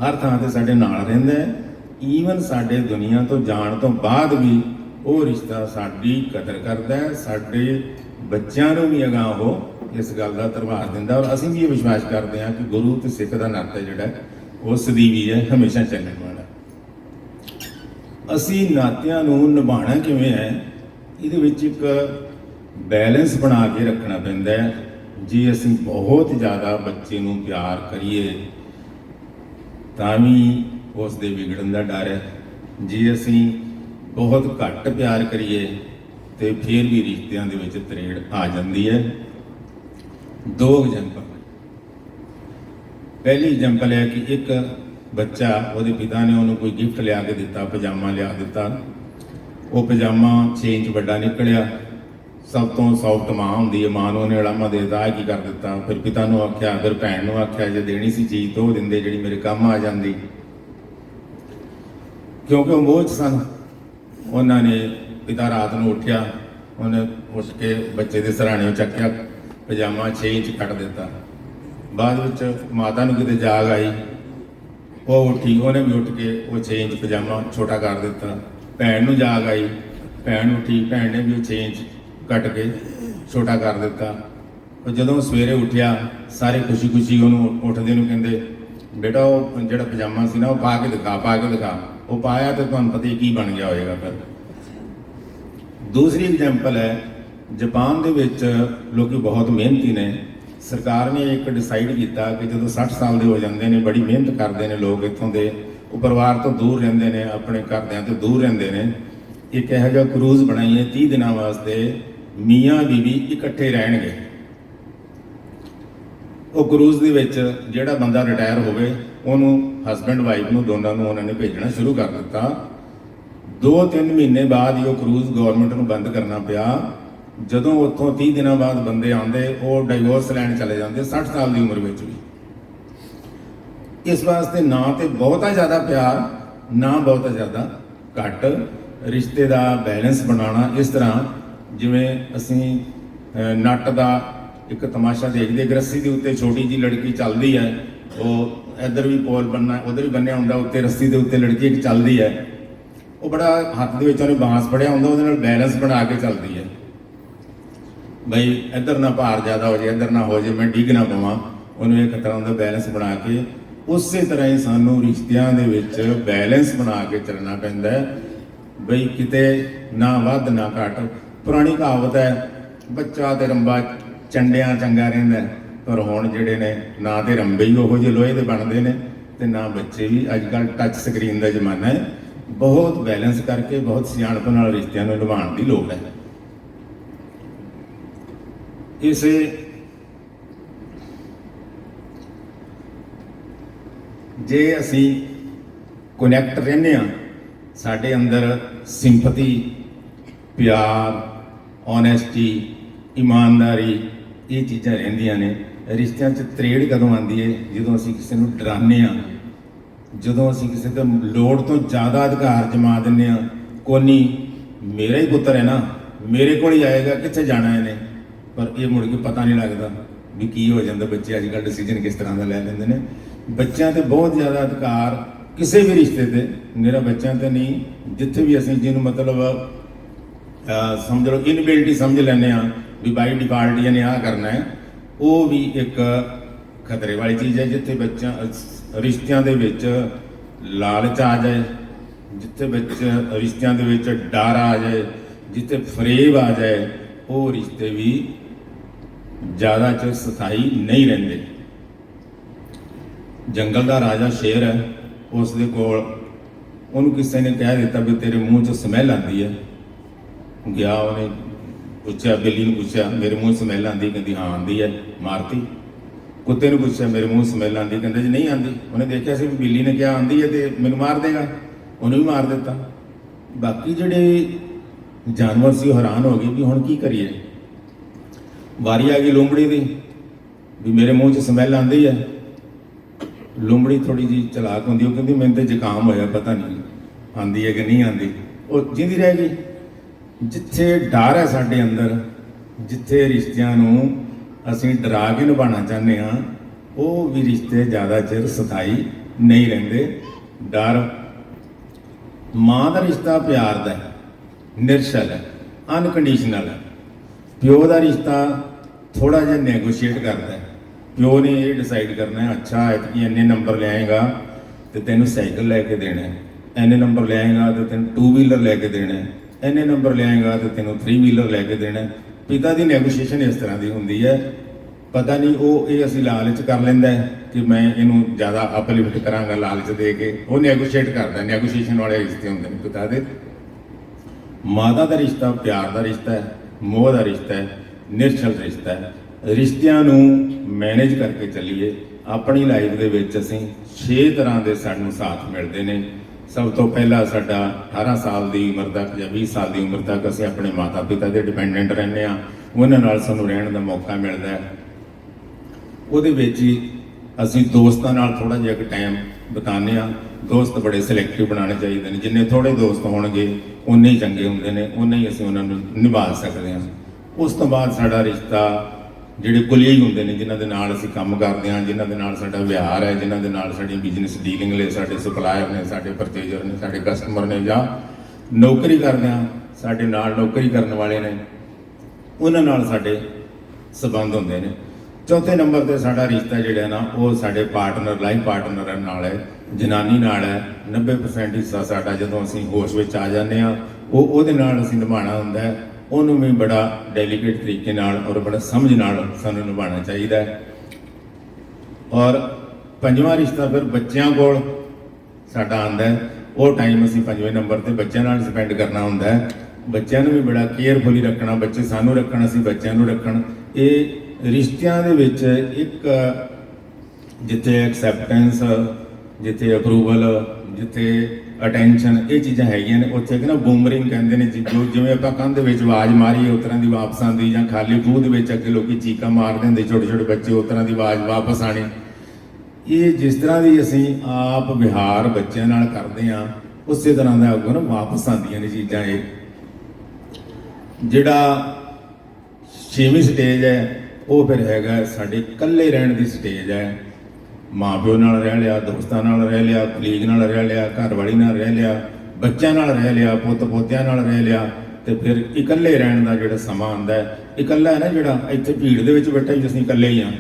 ਹਰ ਥਾਂ ਤੇ ਸਾਡੇ ਨਾਲ ਰਹਿੰਦਾ ਹੈ। ਈਵਨ ਸਾਡੇ ਦੁਨੀਆ ਤੋਂ ਜਾਣ ਤੋਂ ਬਾਅਦ ਵੀ ਉਹ ਰਿਸ਼ਤਾ ਸਾਡੀ ਕਦਰ ਕਰਦਾ ਹੈ। ਸਾਡੇ ਬੱਚਿਆਂ ਨੂੰ ਵੀ ਅਗਾਂਹ ਉਹ ਇਸ ਗੱਲ ਦਾ ਧਰਵਾਸ ਦਿੰਦਾ ਔਰ ਅਸੀਂ ਵੀ ਇਹ ਵਿਸ਼ਵਾਸ ਕਰਦੇ ਹਾਂ ਕਿ ਗੁਰੂ ਤੇ ਸਿੱਖ ਦਾ ਨਾਤਾ ਜਿਹੜਾ ਉਹ ਸਦੀਵੀ ਹੈ, ਹਮੇਸ਼ਾ ਚੱਲਣ ਵਾਲਾ ਅਸੀਂ ਨਾਤਿਆਂ ਨੂੰ ਨਿਭਾਉਣਾ ਕਿਵੇਂ ਹੈ, ਇਹਦੇ ਵਿੱਚ ਇੱਕ ਬੈਲੈਂਸ ਬਣਾ ਕੇ ਰੱਖਣਾ ਪੈਂਦਾ ਹੈ। ਜੇ ਅਸੀਂ ਬਹੁਤ ਜ਼ਿਆਦਾ ਬੱਚੇ ਨੂੰ ਪਿਆਰ ਕਰੀਏ ਤਾਂ ਵੀ ਉਸ ਦੇ ਵਿਗੜਨ ਦਾ ਡਰ ਹੈ। ਜੇ ਅਸੀਂ ਬਹੁਤ ਘੱਟ ਪਿਆਰ ਕਰੀਏ, ਤੇ ਫਿਰ ਵੀ ਰਿਸ਼ਤਿਆਂ ਦੇ ਵਿੱਚ ਤਰੇੜ ਆ ਜਾਂਦੀ ਹੈ। ਦੋ ਐਗਜ਼ਾਮਪਲ ਪਹਿਲੀ ਐਗਜ਼ਾਮਪਲ ਹੈ ਕਿ ਇੱਕ ਬੱਚਾ, ਉਹਦੇ ਪਿਤਾ ਨੇ ਉਹਨੂੰ ਕੋਈ ਗਿਫਟ ਲਿਆ ਕੇ ਦਿੱਤਾ, ਪਜਾਮਾ ਲਿਆ ਦਿੱਤਾ। ਉਹ ਪਜਾਮਾ 6 ਇੰਚ ਵੱਡਾ ਨਿਕਲਿਆ। ਸਭ ਤੋਂ ਸੌਫਟ ਮਾਂ ਹੁੰਦੀ ਹੈ। ਮਾਂ ਨੂੰ ਉਹਨੇ ਅਲਾਮਾ ਦੇ ਦਿੱਤਾ ਕੀ ਕਰ ਦਿੱਤਾ? ਫਿਰ ਪਿਤਾ ਨੂੰ ਆਖਿਆ ਫਿਰ ਭੈਣ ਨੂੰ ਆਖਿਆ ਜੇ ਦੇਣੀ ਸੀ ਚੀਜ਼, ਤਾਂ ਉਹ ਦਿੰਦੇ ਜਿਹੜੀ ਮੇਰੇ ਕੰਮ ਆ ਜਾਂਦੀ। ਕਿਉਂਕਿ ਉਹ ਮੋਹ ਸਨ। ਉਹਨਾਂ ਨੇ ਪਿਤਾ ਰਾਤ ਨੂੰ ਉੱਠਿਆ, ਉਹਨੇ ਉੱਠ ਕੇ ਬੱਚੇ ਦੇ ਸਰਾਣੇ ਚੱਕਿਆ, ਪਜਾਮਾ 6 ਇੰਚ ਕੱਟ ਦਿੱਤਾ। ਬਾਅਦ ਵਿੱਚ ਮਾਤਾ ਨੂੰ ਕਿਤੇ ਜਾਗ ਆਈ। ਉਹ ਉੱਠੀ, ਉਹਨੇ ਵੀ ਉੱਠ ਕੇ ਉਹ 6 ਇੰਚ ਪਜਾਮਾ ਛੋਟਾ ਕਰ ਦਿੱਤਾ। ਭੈਣ ਨੂੰ ਜਾਗ ਆਈ। ਭੈਣ ਉੱਠੀ, ਭੈਣ ਨੇ ਵੀ ਉਹ 6 ਇੰਚ ਕੱਟ ਕੇ ਛੋਟਾ ਕਰ ਦਿੱਤਾ। ਉਹ ਜਦੋਂ ਸਵੇਰੇ ਉੱਠਿਆ, ਸਾਰੇ ਖੁਸ਼ੀ-ਖੁਸ਼ੀ ਉਹਨੂੰ ਉੱਠਦੇ ਨੂੰ ਕਹਿੰਦੇ, ਬੇਟਾ, ਉਹ ਜਿਹੜਾ ਪਜਾਮਾ ਸੀ ਨਾ, ਉਹ ਪਾ ਕੇ ਦਿਖਾ, ਪਾ ਕੇ ਦਿਖਾ। ਉਹ ਪਾਇਆ ਤੇ ਤੁਹਾਨੂੰ ਪਤਾ ਹੀ ਕੀ ਬਣ ਗਿਆ ਹੋਏਗਾ ਫਿਰ। ਦੂਸਰੀ ਐਗਜ਼ਾਮਪਲ ਹੈ, ਜਾਪਾਨ ਦੇ ਵਿੱਚ ਲੋਕੀ ਬਹੁਤ ਮਿਹਨਤੀ ਨੇ। ਸਰਕਾਰ ਨੇ ਇੱਕ ਡਿਸਾਈਡ ਕੀਤਾ ਕਿ ਜਦੋਂ 60 ਸਾਲ ਦੇ ਹੋ ਜਾਂਦੇ ਨੇ, ਬੜੀ ਮਿਹਨਤ ਕਰਦੇ ਨੇ ਲੋਕ ਇੱਥੋਂ ਦੇ। ਉਹ ਪਰਿਵਾਰ ਤੋਂ ਦੂਰ ਰਹਿੰਦੇ ਨੇ, ਆਪਣੇ ਘਰਦਿਆਂ ਤੋਂ ਦੂਰ ਰਹਿੰਦੇ ਨੇ। ਇੱਕ ਇਹੋ ਜਿਹਾ ਕਰੂਜ਼ ਬਣਾਈਏ 30 ਦਿਨਾਂ ਵਾਸਤੇ ਮੀਆਂ ਬੀਵੀ ਇਕੱਠੇ ਰਹਿਣਗੇ। ਉਹ ਕਰੂਜ਼ ਦੇ ਵਿੱਚ ਜਿਹੜਾ ਬੰਦਾ ਰਿਟਾਇਰ ਹੋਵੇ, ਉਹਨੂੰ ਹਸਬੰਡ ਵਾਈਫ ਨੂੰ ਦੋਨਾਂ ਨੂੰ ਉਹਨਾਂ ਨੇ ਭੇਜਣਾ ਸ਼ੁਰੂ ਕਰ ਦਿੱਤਾ। 2-3 ਮਹੀਨੇ ਬਾਅਦ ਹੀ ਉਹ ਕਰੂਜ਼ ਗਵਰਨਮੈਂਟ ਨੂੰ ਬੰਦ ਕਰਨਾ ਪਿਆ। ਜਦੋਂ ਉੱਥੋਂ 30 ਦਿਨਾਂ ਬਾਅਦ ਬੰਦੇ ਆਉਂਦੇ, ਉਹ ਡਾਈਵੋਰਸ ਲੈਣ ਚਲੇ ਜਾਂਦੇ 60 ਸਾਲ ਦੀ ਉਮਰ ਵਿੱਚ ਵੀ। ਇਸ ਵਾਸਤੇ ਨਾ ਤੇ ਬਹੁਤਾ ਜ਼ਿਆਦਾ ਪਿਆਰ, ਨਾ ਬਹੁਤਾ ਜ਼ਿਆਦਾ ਘੱਟ, ਰਿਸ਼ਤੇ ਦਾ ਬੈਲੈਂਸ ਬਣਾਉਣਾ ਇਸ ਤਰ੍ਹਾਂ ਜਿਵੇਂ ਅਸੀਂ ਨੱਟ ਦਾ ਇੱਕ ਤਮਾਸ਼ਾ ਦੇਖਦੇ ਗਰਸੀ ਦੇ ਉੱਤੇ ਛੋਟੀ ਜੀ ਲੜਕੀ ਚੱਲਦੀ ਹੈ। ਉਹ ਇੱਧਰ ਵੀ ਪੋਲ ਬੰਨਾ ਉਧਰ ਵੀ ਬੰਨਿਆ ਹੁੰਦਾ, ਉੱਤੇ ਰੱਸੀ ਦੇ ਉੱਤੇ ਲੜਕੀ ਇੱਕ ਚੱਲਦੀ ਹੈ। ਉਹ ਬੜਾ ਹੱਥ ਦੇ ਵਿੱਚ ਉਹਨੇ ਬਾਂਸ ਫੜਿਆ ਹੁੰਦਾ, ਉਹਦੇ ਨਾਲ ਬੈਲੈਂਸ ਬਣਾ ਕੇ ਚੱਲਦੀ ਹੈ। ਬਈ, ਇੱਧਰ ਨਾ ਭਾਰ ਜ਼ਿਆਦਾ ਹੋ ਜਾਏ ਇੱਧਰ ਨਾ ਹੋ ਜਾਏ ਮੈਂ ਡਿੱਗ ਨਾ ਪਵਾਂ। ਉਹਨੂੰ ਇਹ ਖਤਰਾ ਹੁੰਦਾ ਬੈਲੈਂਸ ਬਣਾ ਕੇ, ਉਸੇ ਤਰ੍ਹਾਂ ਹੀ ਸਾਨੂੰ ਰਿਸ਼ਤਿਆਂ ਦੇ ਵਿੱਚ ਬੈਲੈਂਸ ਬਣਾ ਕੇ ਚੱਲਣਾ ਪੈਂਦਾ ਬਈ, ਕਿਤੇ ਨਾ ਵੱਧ ਨਾ ਘੱਟ ਪੁਰਾਣੀ ਕਹਾਵਤ ਹੈ, ਬੱਚਾ ਤੇ ਰੰਬਾ ਚੰਡਿਆਂ ਚੰਗਾ ਰਹਿੰਦਾ ਪਰ ਹੁਣ ਜਿਹੜੇ ਨੇ, ਨਾ ਤੇ ਰੰਬੇ ਹੀ ਉਹੋ ਜਿਹੇ ਲੋਹੇ ਦੇ ਬਣਦੇ ਨੇ ਤੇ ਨਾ ਬੱਚੇ ਵੀ ਅੱਜ ਕੱਲ ਟੱਚ ਸਕਰੀਨ ਦਾ ਜ਼ਮਾਨਾ ਹੈ। ਬਹੁਤ ਬੈਲੈਂਸ ਕਰਕੇ ਬਹੁਤ ਸਿਆਣਪ ਨਾਲ ਰਿਸ਼ਤਿਆਂ ਨੂੰ ਨਿਭਾਉਣ ਦੀ ਲੋੜ ਹੈ। ਇਸੇ ਜੇ ਅਸੀਂ ਕਨੈਕਟ ਰਹਿੰਦੇ ਆ ਸਾਡੇ ਅੰਦਰ ਸਿੰਪਥੀ ਪਿਆਰ ਓਨੈਸਟੀ ਇਮਾਨਦਾਰੀ, ਇਹ ਚੀਜ਼ਾਂ ਰਹਿੰਦੀਆਂ ਨੇ। ਰਿਸ਼ਤਿਆਂ 'ਚ ਤਰੇੜ ਕਦੋਂ ਆਉਂਦੀ ਹੈ ਜਦੋਂ ਅਸੀਂ ਕਿਸੇ ਨੂੰ ਡਰਾਉਂਦੇ ਆ, ਜਦੋਂ ਅਸੀਂ ਕਿਸੇ ਤੇ ਲੋੜ ਤੋਂ ਜ਼ਿਆਦਾ ਅਧਿਕਾਰ ਜਮਾ ਦਿੰਦੇ ਆ, ਕੋਨੀ, ਮੇਰਾ ਹੀ ਪੁੱਤਰ ਹੈ ਨਾ, ਮੇਰੇ ਕੋਲ ਹੀ ਆਏਗਾ, ਕਿੱਥੇ ਜਾਣਾ ਇਹਨੇ? ਪਰ ਇਹ ਮੁੜ ਕੇ ਪਤਾ ਨਹੀਂ ਲੱਗਦਾ ਵੀ ਕੀ ਹੋ ਜਾਂਦਾ। ਬੱਚੇ ਅੱਜ ਕੱਲ੍ਹ ਡਿਸੀਜਨ ਕਿਸ ਤਰ੍ਹਾਂ ਦਾ ਲੈ ਲੈਂਦੇ ਨੇ। ਬੱਚਿਆਂ ਤੇ ਬਹੁਤ ਜ਼ਿਆਦਾ ਅਧਿਕਾਰ ਕਿਸੇ ਵੀ ਰਿਸ਼ਤੇ ਤੇ। ਮੇਰਾ ਬੱਚਿਆਂ ਤੇ ਨਹੀਂ, ਜਿੱਥੇ ਵੀ ਅਸੀਂ, ਜਿਹਨੂੰ ਮਤਲਬ ਸਮਝ ਲਓ ਇਨਬਿਲਟੀ ਸਮਝ ਲੈਂਦੇ ਆ ਵੀ ਬਾਈ ਡਿਫਾਲਟ ਇਹਨੇ ਆ ਕਰਨਾ ਹੈ, ਉਹ ਵੀ ਇੱਕ ਖਤਰੇ ਵਾਲੀ ਚੀਜ਼ ਹੈ, ਜਿੱਥੇ ਬੱਚਾ ਰਿਸ਼ਤਿਆਂ ਦੇ ਵਿੱਚ ਲਾਲਚ ਆ ਜਾਏ, ਜਿੱਥੇ ਵਿੱਚ ਰਿਸ਼ਤਿਆਂ ਦੇ ਵਿੱਚ ਡਰ ਆ ਜਾਏ, ਜਿੱਥੇ ਫਰੇਬ ਆ ਜਾਏ, ਉਹ ਰਿਸ਼ਤੇ ਵੀ ਜ਼ਿਆਦਾ ਚਿਰ ਸਥਾਈ ਨਹੀਂ ਰਹਿੰਦੇ। ਜੰਗਲ ਦਾ ਰਾਜਾ ਸ਼ੇਰ ਹੈ, ਉਸ ਦੇ ਕੋਲ ਉਹਨੂੰ ਕਿਸੇ ਨੇ ਕਹਿ ਦਿੱਤਾ ਵੀ ਤੇਰੇ ਮੂੰਹ 'ਚ ਸਮੈਲ ਆਉਂਦੀ ਹੈ। ਗਿਆ, ਉਹਨੇ ਪੁੱਛਿਆ, ਬਿੱਲੀ ਨੂੰ ਪੁੱਛਿਆ, ਮੇਰੇ ਮੂੰਹ 'ਚ ਸਮੈਲ ਆਉਂਦੀ? ਕਹਿੰਦੀ, ਹਾਂ, ਆਉਂਦੀ ਹੈ। ਮਾਰਤੀ। ਕੁੱਤੇ ਨੂੰ ਪੁੱਛਿਆ, ਮੇਰੇ ਮੂੰਹ 'ਚ ਸਮੈਲ ਆਉਂਦੀ? ਕਹਿੰਦੇ, ਜੀ ਨਹੀਂ ਆਉਂਦੀ। ਉਹਨੇ ਦੇਖਿਆ ਸੀ ਵੀ ਬਿੱਲੀ ਨੇ ਕਿਹਾ, ਆਉਂਦੀ ਹੈ ਤੇ ਮੈਨੂੰ ਮਾਰ ਦੇਗਾ ਉਹਨੂੰ ਵੀ ਮਾਰ ਦਿੱਤਾ। ਬਾਕੀ ਜਿਹੜੇ ਜਾਨਵਰ ਸੀ, ਉਹ ਹੈਰਾਨ ਹੋ ਗਏ ਵੀ ਹੁਣ ਕੀ ਕਰੀਏ। ਵਾਰੀ ਆ ਗਈ ਲੂੰਬੜੀ ਦੀ, ਵੀ ਮੇਰੇ ਮੂੰਹ 'ਚ ਸਮੈਲ ਆਉਂਦੀ ਹੈ। ਲੂੰਬੜੀ ਥੋੜੀ ਜੀ ਚਲਾਕ ਹੁੰਦੀ, ਉਹ ਕਹਿੰਦੀ, ਮੈਨੂੰ ਤੇ ਜ਼ੁਕਾਮ ਹੋਇਆ, ਪਤਾ ਨਹੀਂ ਆਂਦੀ ਹੈ ਕਿ ਨਹੀਂ ਆਂਦੀ ਉਹ ਜਿੰਦੀ ਰਹਿ ਗਈ। ਜਿੱਥੇ ਡਰ ਹੈ ਸਾਡੇ ਅੰਦਰ, ਜਿੱਥੇ ਰਿਸ਼ਤਿਆਂ ਨੂੰ ਅਸੀਂ ਡਰਾ ਕੇ ਨਿਭਾਉਣਾ ਚਾਹੁੰਦੇ ਹਾਂ, ਉਹ ਵੀ ਰਿਸ਼ਤੇ ਜ਼ਿਆਦਾ ਚਿਰ ਸਥਾਈ ਨਹੀਂ ਰਹਿੰਦੇ। ਡਰ ਮਾਂ ਦਾ ਰਿਸ਼ਤਾ ਪਿਆਰ ਦਾ ਹੈ ਨਿਰਛਲ ਹੈ ਅਨਕੰਡੀਸ਼ਨਲ ਹੈ। ਪਿਓ ਦਾ ਰਿਸ਼ਤਾ ਥੋੜਾ ਜਿਹਾ ਨੈਗੋਸ਼ੀਏਟ ਕਰਦਾ ਹੈ। ਪਿਓ ਨੇ ਇਹ ਡਿਸਾਈਡ ਕਰਨਾ ਹੈ, ਅੱਛਾ, ਐਤਕੀ ਇੰਨੇ ਨੰਬਰ ਲਿਆਏਗਾ ਤੇ ਤੈਨੂੰ ਸਾਈਕਲ ਲੈ ਕੇ ਦੇਣਾ ਹੈ। ਇੰਨੇ ਨੰਬਰ ਲਿਆਏਗਾ ਤੇ ਤੈਨੂੰ ਟੂ ਵੀਲਰ ਲੈ ਕੇ ਦੇਣਾ ਹੈ। ਇੰਨੇ ਨੰਬਰ ਲਿਆਏਗਾ ਤੇ ਤੈਨੂੰ ਥਰੀ ਵੀਲਰ ਲੈ ਕੇ ਦੇਣਾ। ਪਿਤਾ ਦੀ ਨੈਗੋਸ਼ੀਏਸ਼ਨ ਇਸ ਤਰ੍ਹਾਂ ਦੀ ਹੁੰਦੀ ਹੈ। ਪਤਾ ਨਹੀਂ ਉਹ ਇਹ ਅਸੀਂ ਲਾਲਚ ਕਰ ਲੈਂਦਾ ਕਿ ਮੈਂ ਇਹਨੂੰ ਜ਼ਿਆਦਾ ਅਪਲਿਫਟ ਕਰਾਂਗਾ ਲਾਲਚ ਦੇ ਕੇ। ਉਹ ਨੈਗੋਸ਼ੀਏਟ ਕਰਦਾ ਨੈਗੋਸ਼ੀਏਸ਼ਨ ਵਾਲੇ ਰਿਸ਼ਤੇ ਹੁੰਦੇ ਨੇ ਪਿਤਾ ਦੇ। ਮਾਤਾ ਦਾ ਰਿਸ਼ਤਾ, ਪਿਆਰ ਦਾ ਰਿਸ਼ਤਾ ਹੈ, ਮੋਹ ਦਾ ਰਿਸ਼ਤਾ ਹੈ, ਨਿਰਛਲ ਰਿਸ਼ਤਾ ਹੈ। ਰਿਸ਼ਤਿਆਂ ਨੂੰ ਮੈਨੇਜ ਕਰਕੇ ਚੱਲੀਏ। ਆਪਣੀ ਲਾਈਫ ਦੇ ਵਿੱਚ ਅਸੀਂ 6 ਤਰ੍ਹਾਂ ਦੇ ਸਾਨੂੰ ਸਾਥ ਮਿਲਦੇ ਨੇ। ਸਭ ਤੋਂ ਪਹਿਲਾਂ ਸਾਡਾ 18 ਸਾਲ ਦੀ ਉਮਰ ਤੱਕ ਜਾਂ 20 ਸਾਲ ਦੀ ਉਮਰ ਤੱਕ ਅਸੀਂ ਆਪਣੇ ਮਾਤਾ-ਪਿਤਾ ਦੇ ਡਿਪੈਂਡੈਂਟ ਰਹਿੰਦੇ ਆ ਉਹਨਾਂ ਨਾਲ ਸਾਨੂੰ ਰਹਿਣ ਦਾ ਮੌਕਾ ਮਿਲਦਾ ਹੈ। ਉਹਦੇ ਵਿੱਚ ਹੀ ਅਸੀਂ ਦੋਸਤਾਂ ਨਾਲ ਥੋੜਾ ਜਿਹਾ ਕੁ ਟਾਈਮ ਬਿਤਾਉਂਦੇ ਆ ਦੋਸਤ ਬੜੇ ਸਿਲੈਕਟਿਵ ਬਣਾਉਣੇ ਚਾਹੀਦੇ ਨੇ। ਜਿੰਨੇ ਥੋੜੇ ਦੋਸਤ ਹੋਣਗੇ ਉਨੇ ਹੀ ਚੰਗੇ ਹੁੰਦੇ ਨੇ ਉਨੇ ਹੀ ਅਸੀਂ ਉਹਨਾਂ ਨੂੰ ਨਿਭਾ ਸਕਦੇ ਹਾਂ। ਉਸ ਤੋਂ ਬਾਅਦ ਸਾਡਾ ਰਿਸ਼ਤਾ ਜਿਹੜੇ ਕੁਲੀਗ ਹੁੰਦੇ ਨੇ, ਜਿਨ੍ਹਾਂ ਦੇ ਨਾਲ ਅਸੀਂ ਕੰਮ ਕਰਦੇ ਹਾਂ, ਜਿਨ੍ਹਾਂ ਦੇ ਨਾਲ ਸਾਡਾ ਵਿਹਾਰ ਹੈ, ਜਿਨ੍ਹਾਂ ਦੇ ਨਾਲ ਸਾਡੀ ਬਿਜ਼ਨਸ ਡੀਲਿੰਗ ਲਈ ਸਾਡੇ ਸਪਲਾਇਰ ਨੇ, ਸਾਡੇ ਪਰਚੇਜ਼ਰ ਨੇ, ਸਾਡੇ ਕਸਟਮਰ ਨੇ ਜਾਂ ਨੌਕਰੀ ਕਰਦੇ ਹਾਂ, ਸਾਡੇ ਨਾਲ ਨੌਕਰੀ ਕਰਨ ਵਾਲੇ ਨੇ, ਉਹਨਾਂ ਨਾਲ ਸਾਡੇ ਸਬੰਧ ਹੁੰਦੇ ਨੇ। ਚੌਥੇ ਨੰਬਰ ਤੇ ਸਾਡਾ ਰਿਸ਼ਤਾ ਜਿਹੜਾ ਨਾ, ਉਹ ਸਾਡੇ ਪਾਰਟਨਰ ਲਾਈਫ ਪਾਰਟਨਰ ਨਾਲ ਹੈ, ਜਨਾਨੀ ਨਾਲ ਹੈ। 90% ਹਿੱਸਾ ਸਾਡਾ ਜਦੋਂ ਅਸੀਂ ਹੋਸ਼ ਵਿੱਚ ਆ ਜਾਂਦੇ ਆ ਉਹ ਉਹਦੇ ਨਾਲ ਅਸੀਂ ਨਿਭਾਉਣਾ ਹੁੰਦਾ ਹੈ। ਉਹਨੂੰ ਵੀ ਬੜਾ ਡੈਲੀਕੇਟ ਤਰੀਕੇ ਨਾਲ ਔਰ ਬੜਾ ਸਮਝ ਨਾਲ ਸਾਨੂੰ ਨਿਭਾਉਣਾ ਚਾਹੀਦਾ ਹੈ। ਔਰ ਪੰਜਵਾਂ ਰਿਸ਼ਤਾ ਫਿਰ ਬੱਚਿਆਂ ਕੋਲ ਸਾਡਾ ਆਂਦਾ ਹੈ। ਉਹ ਟਾਈਮ ਅਸੀਂ ਪੰਜਵੇਂ ਨੰਬਰ ਤੇ ਬੱਚਿਆਂ ਨਾਲ ਸਪੈਂਡ ਕਰਨਾ ਹੁੰਦਾ ਹੈ। ਬੱਚਿਆਂ ਨੂੰ ਵੀ ਬੜਾ ਕੇਅਰਫੁਲੀ ਰੱਖਣਾ, ਬੱਚੇ ਸਾਨੂੰ ਰੱਖਣ, ਅਸੀਂ ਬੱਚਿਆਂ ਨੂੰ ਰੱਖਣ। ਇਹ ਰਿਸ਼ਤਿਆਂ ਦੇ ਵਿੱਚ ਇੱਕ, ਜਿੱਥੇ ਐਕਸੈਪਟੈਂਸ ਜਿੱਥੇ ਅਪਰੂਵਲ ਜਿੱਥੇ ਅਟੈਂਸ਼ਨ ਇਹ ਚੀਜ਼ਾਂ ਹੈਗੀਆਂ ਨੇ। ਉੱਥੇ ਕਿ ਨਾ ਬੂਮਰਿੰਗ ਕਹਿੰਦੇ ਨੇ ਜੋ ਜਿਵੇਂ ਆਪਾਂ ਕੰਧ ਵਿੱਚ ਆਵਾਜ਼ ਮਾਰੀ ਉਸ ਤਰ੍ਹਾਂ ਦੀ ਵਾਪਸ ਆਉਂਦੀ ਜਾਂ ਖਾਲੀ ਖੂਹ ਦੇ ਵਿੱਚ ਅੱਗੇ ਲੋਕੀ ਚੀਕਾਂ ਮਾਰਦੇ ਹੁੰਦੇ ਛੋਟੇ ਛੋਟੇ ਬੱਚੇ ਉਸ ਤਰ੍ਹਾਂ ਦੀ ਆਵਾਜ਼ ਵਾਪਸ ਆਣੀ ਇਹ ਜਿਸ ਤਰ੍ਹਾਂ ਦੀ ਅਸੀਂ ਆਪ ਵਿਹਾਰ ਬੱਚਿਆਂ ਨਾਲ ਕਰਦੇ ਆ ਉਸੇ ਤਰ੍ਹਾਂ ਦਾ ਅੱਗੋਂ ਨਾ ਵਾਪਸ ਆਉਂਦੀਆਂ ਨੇ ਚੀਜ਼ਾਂ ਇਹ। ਜਿਹੜਾ ਛੇਵੀਂ ਸਟੇਜ ਹੈ, ਉਹ ਫਿਰ ਹੈਗਾ ਸਾਡੇ ਇਕੱਲੇ ਰਹਿਣ ਦੀ ਸਟੇਜ ਹੈ। ਮਾਪਿਓ ਨਾਲ ਰਹਿ ਲਿਆ, ਦੋਸਤਾਂ ਨਾਲ ਰਹਿ ਲਿਆ, ਕਲੀਗ ਨਾਲ ਰਹਿ ਲਿਆ, ਘਰਵਾਲੀ ਨਾਲ ਰਹਿ ਲਿਆ, ਬੱਚਿਆਂ ਨਾਲ ਰਹਿ ਲਿਆ ਪੁੱਤ ਪੋਤਿਆਂ ਨਾਲ ਰਹਿ ਲਿਆ ਤੇ ਫਿਰ ਇਕੱਲੇ ਰਹਿਣ ਦਾ ਜਿਹੜਾ ਸਮਾਂ ਆਉਂਦਾ ਹੈ, ਇਕੱਲਾ ਹੈ ਨਾ ਜਿਹੜਾ ਇੱਥੇ ਭੀੜ ਦੇ ਵਿੱਚ ਬੈਠਾ ਵੀ ਅਸੀਂ ਇਕੱਲੇ ਹੀ ਆ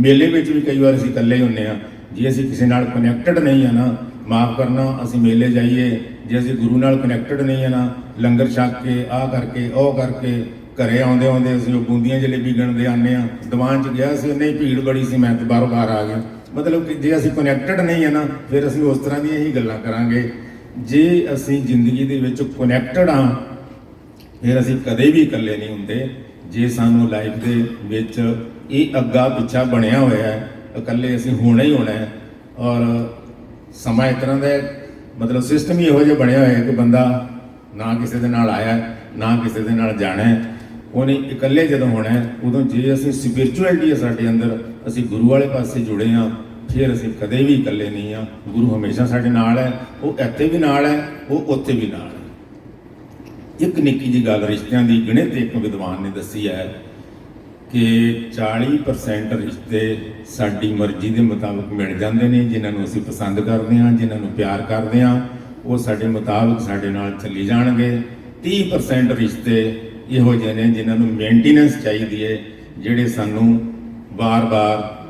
ਮੇਲੇ ਵਿੱਚ ਵੀ ਕਈ ਵਾਰ ਅਸੀਂ ਇਕੱਲੇ ਹੀ ਹੁੰਨੇ ਆ ਜੇ ਅਸੀਂ ਕਿਸੇ ਨਾਲ ਕਨੈਕਟਡ ਨਹੀਂ ਆ ਨਾ, ਮਾਫ ਕਰਨਾ, ਅਸੀਂ ਮੇਲੇ ਜਾਈਏ। ਜੇ ਅਸੀਂ ਗੁਰੂ ਨਾਲ ਕਨੈਕਟਡ ਨਹੀਂ ਆ ਨਾ, ਲੰਗਰ ਛਕ ਕੇ, ਆਹ ਕਰਕੇ, ਉਹ ਕਰਕੇ, ਘਰੇ ਆਉਂਦੇ ਆਉਂਦੇ ਅਸੀਂ ਉਹ ਬੂੰਦੀਆਂ ਜਲੇਬੀ ਗਣਦੇ ਆਨੇ ਆ ਦੀਵਾਨ ਚ ਗਿਆ ਸੀ ਨਹੀਂ ਭੀੜ ਬੜੀ ਸੀ, ਮੈਂ ਤੇ ਬਾਹਰੋਂ ਬਾਹਰ ਆ ਗਿਆ। ਮਤਲਬ ਕਿ ਜੇ ਅਸੀਂ ਕਨੈਕਟਡ ਨਹੀਂ ਹੈ ਨਾ, ਫਿਰ ਅਸੀਂ ਉਸ ਤਰ੍ਹਾਂ ਦੀਆਂ ਹੀ ਗੱਲਾਂ ਕਰਾਂਗੇ। ਜੇ ਅਸੀਂ ਜ਼ਿੰਦਗੀ ਦੇ ਵਿੱਚ ਕਨੈਕਟਡ ਆ, ਫਿਰ ਅਸੀਂ ਕਦੇ ਵੀ ਇਕੱਲੇ ਨਹੀਂ ਹੁੰਦੇ। ਜੇ ਸਾਨੂੰ ਲਾਈਫ ਦੇ ਵਿੱਚ ਇਹ ਅੱਗਾ ਪਿੱਛਾ ਬਣਿਆ ਹੋਇਆ ਹੈ, ਇਕੱਲੇ ਅਸੀਂ ਹੋਣਾ ਹੀ ਹੋਣਾ ਹੈ, ਔਰ ਸਮਾਂ ਇਸ ਤਰ੍ਹਾਂ ਦਾ ਮਤਲਬ ਸਿਸਟਮ ਹੀ ਇਹੋ ਜਿਹਾ ਬਣਿਆ ਹੋਇਆ ਹੈ ਕਿ ਬੰਦਾ ਨਾ ਕਿਸੇ ਦੇ ਨਾਲ ਆਇਆ, ਨਾ ਕਿਸੇ ਦੇ ਨਾਲ ਜਾਣਾ ਹੈ। ਉਹਨੇ ਇਕੱਲੇ ਜਦੋਂ ਹੋਣਾ ਉਦੋਂ ਜੇ ਅਸੀਂ ਸਪਿਰਚੁਅਲਿਟੀ ਹੈ ਸਾਡੇ ਅੰਦਰ, ਅਸੀਂ ਗੁਰੂ ਵਾਲੇ ਪਾਸੇ ਜੁੜੇ ਹਾਂ ਫਿਰ ਅਸੀਂ ਕਦੇ ਵੀ ਇਕੱਲੇ ਨਹੀਂ ਆ। ਗੁਰੂ ਹਮੇਸ਼ਾ ਸਾਡੇ ਨਾਲ ਹੈ। ਉਹ ਇੱਥੇ ਵੀ ਨਾਲ ਹੈ, ਉਹ ਉੱਥੇ ਵੀ ਨਾਲ ਹੈ। ਇੱਕ ਨਿੱਕੀ ਜੀ ਗੱਲ ਰਿਸ਼ਤਿਆਂ ਦੀ ਗਿਣਤ ਇੱਕ ਵਿਦਵਾਨ ਨੇ ਦੱਸੀ ਹੈ ਕਿ 40% ਰਿਸ਼ਤੇ ਸਾਡੀ ਮਰਜ਼ੀ ਦੇ ਮੁਤਾਬਕ ਮਿਲ ਜਾਂਦੇ ਨੇ, ਜਿਨ੍ਹਾਂ ਨੂੰ ਅਸੀਂ ਪਸੰਦ ਕਰਦੇ ਹਾਂ, ਜਿਨ੍ਹਾਂ ਨੂੰ ਪਿਆਰ ਕਰਦੇ ਹਾਂ, ਉਹ ਸਾਡੇ ਮੁਤਾਬਕ ਸਾਡੇ ਨਾਲ ਚੱਲੀ ਜਾਣਗੇ। 30% ਰਿਸ਼ਤੇ ਇਹੋ ਜਿਹੇ ਨੇ ਜਿਨ੍ਹਾਂ ਨੂੰ ਮੇਨਟੇਨੈਂਸ ਚਾਹੀਦੀ ਹੈ, ਜਿਹੜੇ ਸਾਨੂੰ ਵਾਰ ਵਾਰ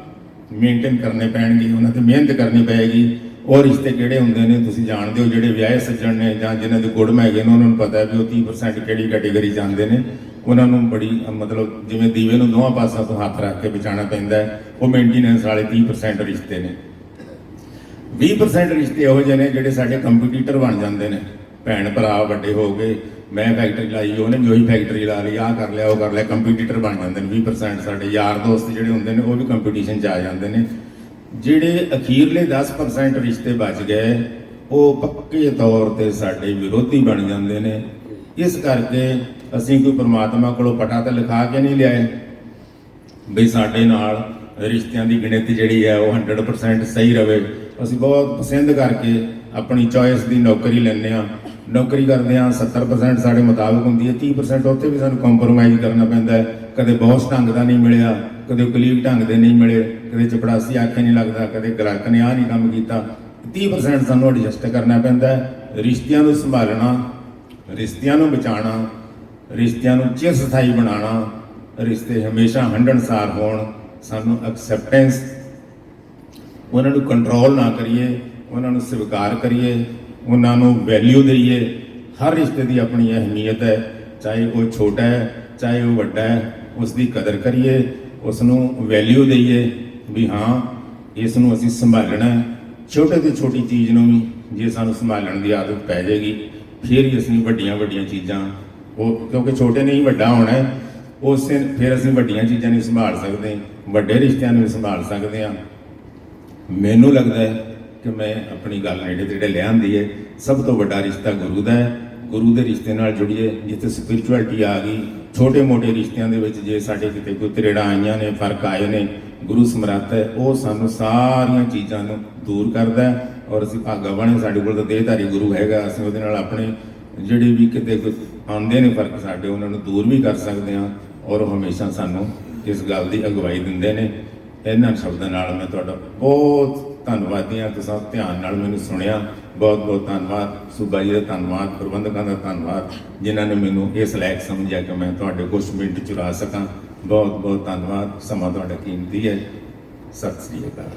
ਮੇਨਟੇਨ ਕਰਨੇ ਪੈਣਗੇ, ਉਹਨਾਂ ਤੇ ਮਿਹਨਤ ਕਰਨੀ ਪਏਗੀ। ਉਹ ਰਿਸ਼ਤੇ ਕਿਹੜੇ ਹੁੰਦੇ ਨੇ, ਤੁਸੀਂ ਜਾਣਦੇ ਹੋ, ਜਿਹੜੇ ਵਿਆਹੇ ਸੱਜਣ ਨੇ ਜਾਂ ਜਿਨ੍ਹਾਂ ਦੇ ਗੁੜਮ ਹੈਗੇ ਨੇ, ਉਹਨਾਂ ਨੂੰ ਪਤਾ ਹੈ ਵੀ ਉਹ 30% ਕਿਹੜੀ ਕੈਟਾਗਰੀ ਜਾਂਦੇ ਨੇ। ਉਹਨਾਂ ਨੂੰ ਬੜੀ, ਮਤਲਬ ਜਿਵੇਂ ਦੀਵੇ ਨੂੰ ਦੋਹਾਂ ਪਾਸਾਂ ਤੋਂ ਹੱਥ ਰੱਖ ਕੇ ਬਚਾਉਣਾ ਪੈਂਦਾ ਹੈ। ਉਹ ਮੇਨਟੇਨੈਂਸ ਵਾਲੇ 30% ਰਿਸ਼ਤੇ ਨੇ। 20% ਰਿਸ਼ਤੇ ਇਹੋ ਜਿਹੇ ਨੇ ਜਿਹੜੇ ਸਾਡੇ ਕੰਪੀਟੀਟਰ ਬਣ ਜਾਂਦੇ ਨੇ। ਭੈਣ ਭਰਾ ਵੱਡੇ ਹੋ ਗਏ ਮੈਂ ਫੈਕਟਰੀ ਲਾਈ, ਉਹਨੇ ਵੀ ਉਹੀ ਫੈਕਟਰੀ ਲਾ ਲਈ, ਆਹ ਕਰ ਲਿਆ, ਉਹ ਕਰ ਲਿਆ, ਕੰਪੀਟੀਟਰ ਬਣ ਜਾਂਦੇ ਨੇ 20% ਸਾਡੇ ਯਾਰ ਦੋਸਤ ਜਿਹੜੇ ਹੁੰਦੇ ਨੇ, ਉਹ ਵੀ ਕੰਪੀਟੀਸ਼ਨ 'ਚ ਆ ਜਾਂਦੇ ਨੇ। ਜਿਹੜੇ ਅਖੀਰਲੇ 10% ਰਿਸ਼ਤੇ ਬਚ ਗਏ, ਉਹ ਪੱਕੇ ਤੌਰ ਤੇ ਸਾਡੇ ਵਿਰੋਧੀ ਬਣ ਜਾਂਦੇ ਨੇ। ਇਸ ਕਰਕੇ ਅਸੀਂ ਕੋਈ ਪ੍ਰਮਾਤਮਾ ਕੋਲੋਂ ਪਟਾ ਤਾਂ ਲਿਖਾ ਕੇ ਨਹੀਂ ਲਿਆਏ ਵੀ ਸਾਡੇ ਨਾਲ ਰਿਸ਼ਤਿਆਂ ਦੀ ਗਿਣਤੀ ਜਿਹੜੀ ਹੈ, ਉਹ 100% ਸਹੀ ਰਵੇ। ਅਸੀਂ ਬਹੁਤ ਪਸੰਦ ਕਰਕੇ ਆਪਣੀ ਚੋਇਸ ਦੀ ਨੌਕਰੀ ਲੈਂਦੇ ਆ ਨੌਕਰੀ ਕਰਦੇ ਆ 70% ਸਾਡੇ ਮੁਤਾਬਕ ਹੁੰਦੀ ਹੈ 30% ਉੱਥੇ ਵੀ ਸਾਨੂੰ ਕੰਪਰੋਮਾਈਜ਼ ਕਰਨਾ ਪੈਂਦਾ ਹੈ। ਕਦੇ ਬੌਸ ਢੰਗ ਦਾ ਨਹੀਂ ਮਿਲਿਆ, ਕਦੇ ਕਲੀਗ ਢੰਗ ਦੇ ਨਹੀਂ ਮਿਲੇ, ਕਦੇ ਚਪੜਾਸੀ ਆਖੇ ਨਹੀਂ ਲੱਗਦਾ, ਕਦੇ ਗ੍ਰਾਹਕ ਨੇ ਆ ਨਹੀਂ ਕੰਮ ਕੀਤਾ। 30% ਸਾਨੂੰ ਐਡਜਸਟ ਕਰਨਾ ਪੈਂਦਾ ਹੈ। ਰਿਸ਼ਤਿਆਂ ਨੂੰ ਸੰਭਾਲਣਾ, ਰਿਸ਼ਤਿਆਂ ਨੂੰ ਬਚਾਉਣਾ, ਰਿਸ਼ਤਿਆਂ ਨੂੰ ਚਿਰ ਸਥਾਈ ਬਣਾਉਣਾ, ਰਿਸ਼ਤੇ ਹਮੇਸ਼ਾ ਹੰਡਣਸਾਰ ਹੋਣ, ਸਾਨੂੰ ਐਕਸੈਪਟੈਂਸ ਉਹਨਾਂ ਨੂੰ ਕੰਟਰੋਲ ਨਾ ਕਰੀਏ, ਉਹਨਾਂ ਨੂੰ ਸਵੀਕਾਰ ਕਰੀਏ। ਉਹਨਾਂ ਨੂੰ ਵੈਲਿਊ ਦਈਏ। ਹਰ ਰਿਸ਼ਤੇ ਦੀ ਆਪਣੀ ਅਹਿਮੀਅਤ ਹੈ। ਚਾਹੇ ਉਹ ਛੋਟਾ ਹੈ, ਚਾਹੇ ਉਹ ਵੱਡਾ ਹੈ ਉਸ ਦੀ ਕਦਰ ਕਰੀਏ ਉਸ ਨੂੰ ਵੈਲਿਊ ਦਈਏ ਵੀ ਹਾਂ ਇਸ ਨੂੰ ਅਸੀਂ ਸੰਭਾਲਣਾ ਹੈ। ਛੋਟੇ ਤੋਂ ਛੋਟੀ ਚੀਜ਼ ਨੂੰ ਵੀ ਜੇ ਸਾਨੂੰ ਸੰਭਾਲਣ ਦੀ ਆਦਤ ਪੈ ਜਾਏਗੀ, ਫਿਰ ਹੀ ਅਸੀਂ ਵੱਡੀਆਂ ਵੱਡੀਆਂ ਚੀਜ਼ਾਂ, ਉਹ ਕਿਉਂਕਿ ਛੋਟੇ ਨੇ ਹੀ ਵੱਡਾ ਹੋਣਾ ਹੈ, ਉਸੇ ਫਿਰ ਅਸੀਂ ਵੱਡੀਆਂ ਚੀਜ਼ਾਂ ਨਹੀਂ ਸੰਭਾਲ ਸਕਦੇ, ਵੱਡੇ ਰਿਸ਼ਤਿਆਂ ਨੂੰ ਵੀ ਸੰਭਾਲ ਸਕਦੇ ਹਾਂ। ਮੈਨੂੰ ਲੱਗਦਾ ਹੈ ਕਿ ਮੈਂ ਆਪਣੀ ਗੱਲ ਨੇੜੇ ਤੇੜੇ ਲਿਆਂਦੀ ਹੈ ਸਭ ਤੋਂ ਵੱਡਾ ਰਿਸ਼ਤਾ ਗੁਰੂ ਦਾ ਹੈ। ਗੁਰੂ ਦੇ ਰਿਸ਼ਤੇ ਨਾਲ ਜੁੜੀਏ, ਜਿੱਥੇ ਸਪਿਰਚੁਅਲਿਟੀ ਆ ਗਈ। ਛੋਟੇ-ਮੋਟੇ ਰਿਸ਼ਤਿਆਂ ਦੇ ਵਿੱਚ ਜੇ ਸਾਡੇ ਕਿਤੇ ਕੋਈ ਤਰੇੜਾਂ ਆਈਆਂ ਨੇ, ਫ਼ਰਕ ਆਏ ਨੇ, ਗੁਰੂ ਸਮਰੱਥ ਹੈ। ਉਹ ਸਾਨੂੰ ਸਾਰੀਆਂ ਚੀਜ਼ਾਂ ਨੂੰ ਦੂਰ ਕਰਦਾ ਹੈ ਔਰ ਅਸੀਂ ਭਾਗਾ ਬਣੇ ਸਾਡੇ ਕੋਲ ਤਾਂ ਦੇਹਧਾਰੀ ਗੁਰੂ ਹੈਗਾ। ਅਸੀਂ ਉਹਦੇ ਨਾਲ ਆਪਣੇ ਜਿਹੜੇ ਵੀ ਕਿਤੇ ਕੋਈ ਆਉਂਦੇ ਨੇ ਫ਼ਰਕ ਸਾਡੇ, ਉਹਨਾਂ ਨੂੰ ਦੂਰ ਵੀ ਕਰ ਸਕਦੇ ਹਾਂ ਔਰ ਉਹ ਹਮੇਸ਼ਾ ਸਾਨੂੰ ਇਸ ਗੱਲ ਦੀ ਅਗਵਾਈ ਦਿੰਦੇ ਨੇ। ਇਹਨਾਂ ਸ਼ਬਦਾਂ ਨਾਲ ਮੈਂ ਤੁਹਾਡਾ ਬਹੁਤ ਧੰਨਵਾਦੀ ਹਾਂ ਤੁਸੀਂ ਧਿਆਨ ਨਾਲ ਮੈਨੂੰ ਸੁਣਿਆ। ਬਹੁਤ ਬਹੁਤ ਧੰਨਵਾਦ। ਸੂਬਾ ਜੀ ਦਾ ਧੰਨਵਾਦ, ਪ੍ਰਬੰਧਕਾਂ ਦਾ ਧੰਨਵਾਦ, ਜਿਨ੍ਹਾਂ ਨੇ ਮੈਨੂੰ ਇਸ ਲਾਇਕ ਸਮਝਿਆ ਕਿ ਮੈਂ ਤੁਹਾਡੇ ਕੁਝ ਮਿੰਟ ਚੁਰਾ ਸਕਾਂ। ਬਹੁਤ ਬਹੁਤ ਧੰਨਵਾਦ। ਸਮਾਂ ਤੁਹਾਡਾ ਕੀਮਤੀ ਹੈ। ਸਤਿ ਸ੍ਰੀ ਅਕਾਲ।